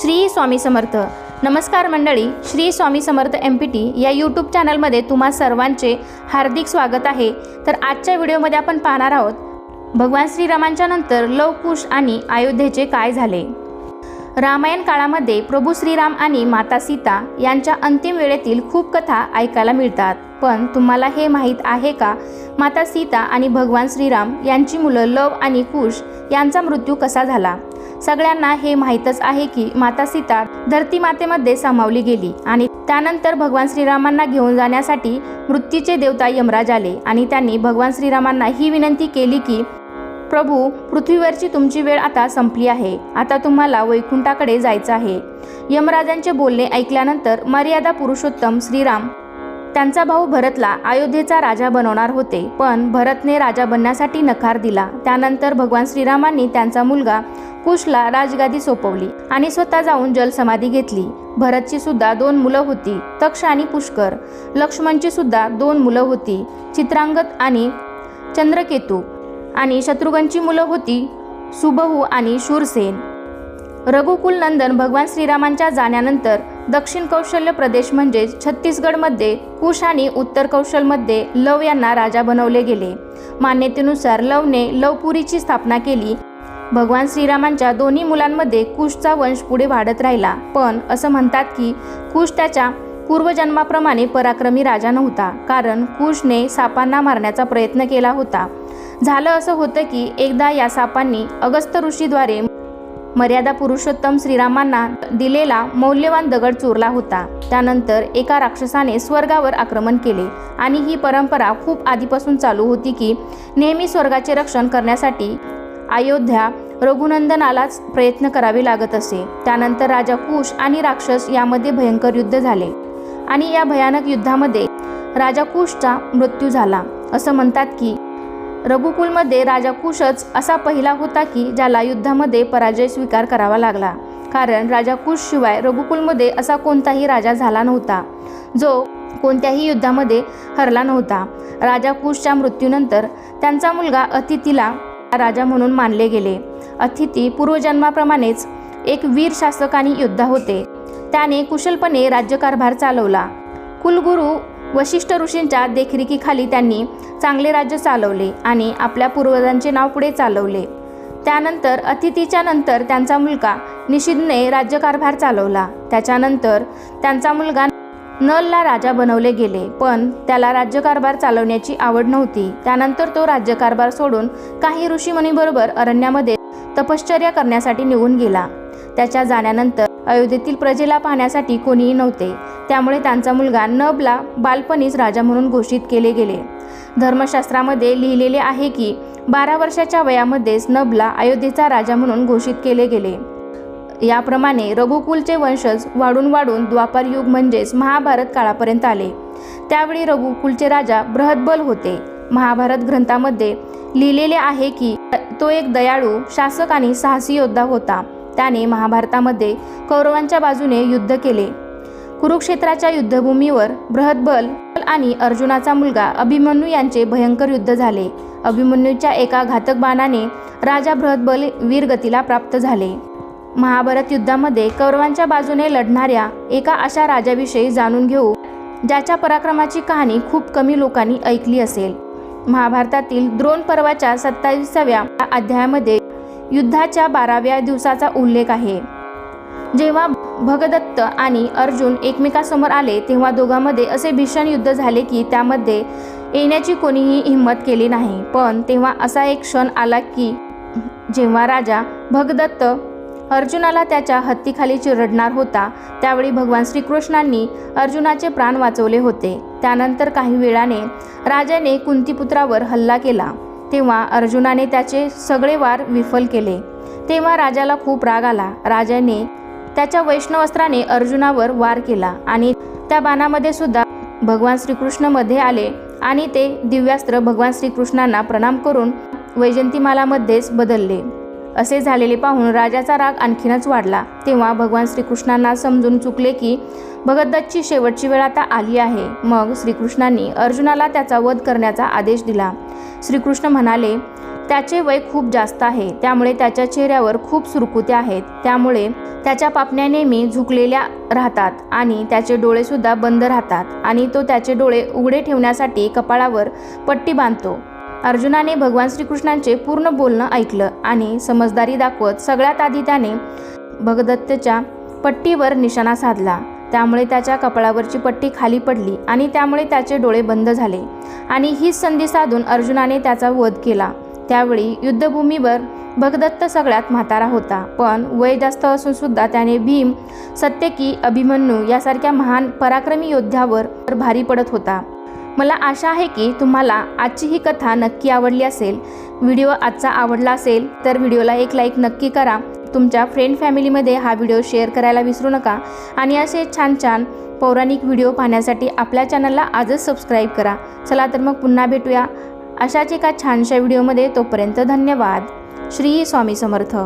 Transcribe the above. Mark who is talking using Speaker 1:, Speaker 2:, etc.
Speaker 1: श्री स्वामी समर्थ. नमस्कार मंडळी Shri Swami Samarth M P T या यूट्यूब चॅनलमध्ये तुम्हा सर्वांचे हार्दिक स्वागत आहे. तर आजच्या व्हिडिओमध्ये आपण पाहणार आहोत भगवान श्रीरामांच्या नंतर लवकुश आणि अयोध्येचे काय झाले? रामायण काळामध्ये प्रभू श्रीराम आणि माता सीता यांच्या अंतिम वेळेतील खूप कथा ऐकायला मिळतात. पण तुम्हाला हे माहीत आहे का? माता सीता आणि भगवान श्रीराम यांची मुलं लव आणि कुश यांचा मृत्यू कसा झाला? सगळ्यांना हे माहीतच आहे की माता सीता धरती मातेमध्ये सामावली गेली आणि त्यानंतर भगवान श्रीरामांना घेऊन जाण्यासाठी मृत्यूचे देवता यमराज आले आणि त्यांनी भगवान श्रीरामांना ही विनंती केली की प्रभू पृथ्वीवरची तुमची वेळ आता संपली आहे. आता तुम्हाला वैकुंठाकडे जायचं आहे. यमराजांचे बोलणे ऐकल्यानंतर मर्यादा पुरुषोत्तम श्रीराम त्यांचा भाऊ भरतला अयोध्येचा राजा बनवणार होते पण भरतने राजा बनण्यासाठी नकार दिला. त्यानंतर भगवान श्रीरामांनी त्यांचा मुलगा कुशला राजगादी सोपवली आणि स्वतः जाऊन जलसमाधी घेतली. भरतची सुद्धा दोन मुलं होती तक्ष आणि पुष्कर. लक्ष्मणची सुद्धा दोन मुलं होती चित्रांगत आणि चंद्रकेतू. आणि शत्रुघ्नची मुलं होती सुबहू आणि शूरसेन. रघुकुल नंदन भगवान श्रीरामांच्या जाण्यानंतर दक्षिण कौशल्य प्रदेश म्हणजेच छत्तीसगडमध्ये कुश आणि उत्तर कौशलमध्ये लव यांना राजा बनवले गेले. मान्यतेनुसार लवने लवपुरीची स्थापना केली. भगवान श्रीरामांच्या दोन्ही मुलांमध्ये कुशचा वंश पुढे वाढत राहिला. पण असं म्हणतात की कुश त्याच्या पूर्वजन्माप्रमाणे पराक्रमी राजा नव्हता कारण कुशने सापांना मारण्याचा प्रयत्न केला होता. झालं असं होतं की एकदा या सापांनी अगस्त ऋषीद्वारे मर्यादा पुरुषोत्तम श्रीरामांना दिलेला मौल्यवान दगड चोरला होता. त्यानंतर एका राक्षसाने स्वर्गावर आक्रमण केले आणि ही परंपरा खूप आधीपासून चालू होती की नेहमी स्वर्गाचे रक्षण करण्यासाठी अयोध्या रघुनंदनालाच प्रयत्न करावे लागत असे. त्यानंतर राजा कुश आणि राक्षस यामध्ये भयंकर युद्ध झाले आणि या भयानक युद्धामध्ये राजा कुशचा मृत्यू झाला. असं म्हणतात की रघुकुलमध्ये राजा कुशच असा पहिला होता की ज्याला युद्धामध्ये पराजय स्वीकार करावा लागला. कारण राजा कुश शिवाय रघुकुलमध्ये असा कोणताही राजा झाला नव्हता. जो कोणत्याही युद्धामध्ये हरला नव्हता. राजा कुशच्या मृत्यूनंतर त्यांचा मुलगा अतिथीला राजा म्हणून मानले गेले. अतिथी पूर्वजन्माप्रमाणेच एक वीर शासक आणि योद्धा होते. त्याने कुशलपणे राज्यकारभार चालवला. कुलगुरू वशिष्ठ ऋषींच्या देखरेखीखाली त्यांनी चांगले राज्य चालवले आणि आपल्या पूर्वजांचे नाव पुढे चालवले. त्यानंतर अतिथीच्या नंतर त्यांचा मुलगा निषिद्धने राज्यकारभार चालवला. त्याच्यानंतर त्यांचा मुलगा नलला राजा बनवले गेले पण त्याला राज्यकारभार चालवण्याची आवड नव्हती. त्यानंतर तो राज्यकारभार सोडून काही ऋषीमुनीबरोबर अरण्यामध्ये तपश्चर्या करण्यासाठी निघून गेला. त्याच्या जाण्यानंतर अयोध्येतील प्रजेला पाहण्यासाठी कोणीही नव्हते. त्यामुळे त्यांचा मुलगा नबला बालपणीच राजा म्हणून घोषित केले गेले. धर्मशास्त्रामध्ये लिहिलेले आहे की बारा वर्षाच्या वयामध्येच नबला अयोध्येचा राजा म्हणून घोषित केले गेले. याप्रमाणे रघुकुलचे वंशज वाढून वाढून द्वापार युग म्हणजेच महाभारत काळापर्यंत आले. त्यावेळी रघुकुलचे राजा बृहद्बल होते. महाभारत ग्रंथामध्ये लिहिलेले आहे की तो एक दयाळू शासक आणि साहसी योद्धा होता. त्याने महाभारतामध्ये कौरवांच्या बाजूने युद्ध केले. कुरुक्षेत्राच्या युद्धभूमीवर बृहद्बल आणि अर्जुनाचा मुलगा अभिमन्यू यांचे भयंकर युद्ध झाले. अभिमन्यूच्या एका घातक बाणाने राजा बृहद्बल वीरगतीला प्राप्त झाले. महाभारत युद्धामध्ये कौरवांच्या बाजूने लढणाऱ्या एका अशा राजाविषयी जाणून घेऊ ज्याच्या पराक्रमाची कहाणी खूप कमी लोकांनी ऐकली असेल. महाभारतातील द्रोण पर्वाच्या सत्तावीसाव्या अध्यायामध्ये युद्धाच्या बाराव्या दिवसाचा उल्लेख आहे. जेव्हा भगदत्त आणि अर्जुन एकमेकासमोर आले तेव्हा दोघांमध्ये असे भीषण युद्ध झाले की त्यामध्ये येण्याची कोणीही हिंमत केली नाही. पण तेव्हा असा एक क्षण आला की जेव्हा राजा भगदत्त अर्जुनाला त्याच्या हत्तीखाली चिरडणार होता. त्यावेळी भगवान श्रीकृष्णांनी अर्जुनाचे प्राण वाचवले होते. त्यानंतर काही वेळाने राजाने कुंतीपुत्रावर हल्ला केला. तेव्हा अर्जुनाने त्याचे सगळे वार विफल केले. तेव्हा राजाला खूप राग आला. राजाने त्याच्या वैष्णवस्त्राने अर्जुनावर वार केला आणि त्या बाणामध्ये सुद्धा भगवान श्रीकृष्णमध्ये आले आणि ते दिव्यास्त्र भगवान श्रीकृष्णांना प्रणाम करून वैजंतीमालामध्येच बदलले. असे झालेले पाहून राजाचा राग आणखीनच वाढला. तेव्हा भगवान श्रीकृष्णांना समजून चुकले की भगतदत्तची शेवटची वेळ आता आली आहे. मग श्रीकृष्णांनी अर्जुनाला त्याचा वध करण्याचा आदेश दिला. श्रीकृष्ण म्हणाले त्याचे वय खूप जास्त आहे. त्यामुळे त्याच्या चेहऱ्यावर खूप सुरकुत्या आहेत. त्यामुळे त्याच्या पापण्या नेहमी झुकलेल्या राहतात आणि त्याचे डोळेसुद्धा बंद राहतात आणि तो त्याचे डोळे उघडे ठेवण्यासाठी कपाळावर पट्टी बांधतो. अर्जुनाने भगवान श्रीकृष्णांचे पूर्ण बोलणं ऐकलं आणि समजदारी दाखवत सगळ्यात आधी त्याने भगदत्तच्या पट्टीवर निशाणा साधला. त्यामुळे त्याच्या कपाळावरची पट्टी खाली पडली आणि त्यामुळे त्याचे डोळे बंद झाले आणि हीच संधी साधून अर्जुनाने त्याचा वध केला. त्यावेळी युद्धभूमीवर भगदत्त सगळ्यात म्हातारा होता पण वय जास्त असून सुद्धा त्याने भीम सत्यकी अभिमन्यू यासारख्या महान पराक्रमी योद्ध्यावर भारी पडत होता. मला आशा आहे की तुम्हाला आजची ही कथा नक्की आवडली असेल. व्हिडिओ आजचा आवडला असेल तर व्हिडिओला एक लाईक नक्की करा. तुमच्या फ्रेंड फॅमिलीमध्ये हा व्हिडिओ शेअर करायला विसरू नका. आणि असे छान छान पौराणिक व्हिडिओ पाहण्यासाठी आपल्या चॅनलला आजच सबस्क्राईब करा. चला तर मग पुन्हा भेटूया. अशाच एका छानशा व्हिडिओमध्ये तोपर्यंत धन्यवाद. श्री स्वामी समर्थ.